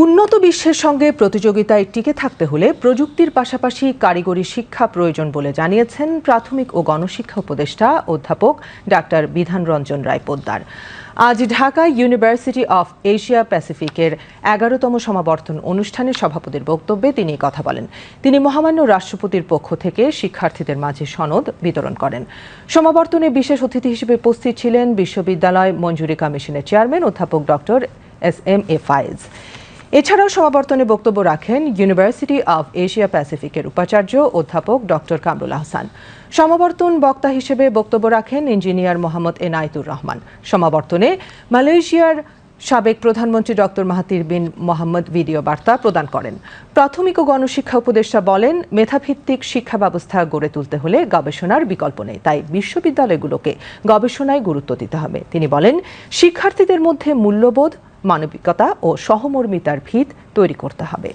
উন্নত বিশ্বের সঙ্গে প্রতিযোগিতায় টিকে থাকতে হলে প্রযুক্তির পাশাপাশি কারিগরি শিক্ষা প্রয়োজন বলে জানিয়েছেন প্রাথমিক ও গণশিক্ষা উপদেষ্টা অধ্যাপক ডাক্তার বিধান রঞ্জন রায় পোদ্দার। আজ ঢাকা ইউনিভার্সিটি অফ এশিয়া প্যাসিফিকের এগারোতম সমাবর্তন অনুষ্ঠানে সভাপতির বক্তব্যে তিনি কথা বলেন। তিনি মহামান্য রাষ্ট্রপতির পক্ষ থেকে শিক্ষার্থীদের মাঝে সনদ বিতরণ করেন। সমাবর্তনে বিশেষ অতিথি হিসেবে উপস্থিত ছিলেন বিশ্ববিদ্যালয় মঞ্জুরি কমিশনের চেয়ারম্যান অধ্যাপক doctor S M A Fayez. এছাড়াও সমাবর্তনে বক্তব্য রাখেন ইউনিভার্সিটি অব এশিয়া প্যাসিফিকের উপাচার্য অধ্যাপক ডক্টর কামরুল আহসান। সমাবর্তন বক্তা হিসেবে বক্তব্য রাখেন ইঞ্জিনিয়ার মোহাম্মদ এনায়েতুর রহমান। সমাবর্তনে মালয়েশিয়ার সাবেক প্রধানমন্ত্রী doctor Mahathir bin Mohamad video বার্তা প্রদান করেন। প্রাথমিক ও গণশিক্ষা উপদেষ্টা বলেন, মেধাভিত্তিক শিক্ষা ব্যবস্থা গড়ে তুলতে হলে গবেষণার বিকল্প নেই, তাই বিশ্ববিদ্যালয়গুলোকে গবেষণায় গুরুত্ব দিতে হবে। তিনি বলেন, শিক্ষার্থীদের মধ্যে মূল্যবোধ মানবিকতা ও সহমর্মিতার ভিত তৈরি করতে হবে।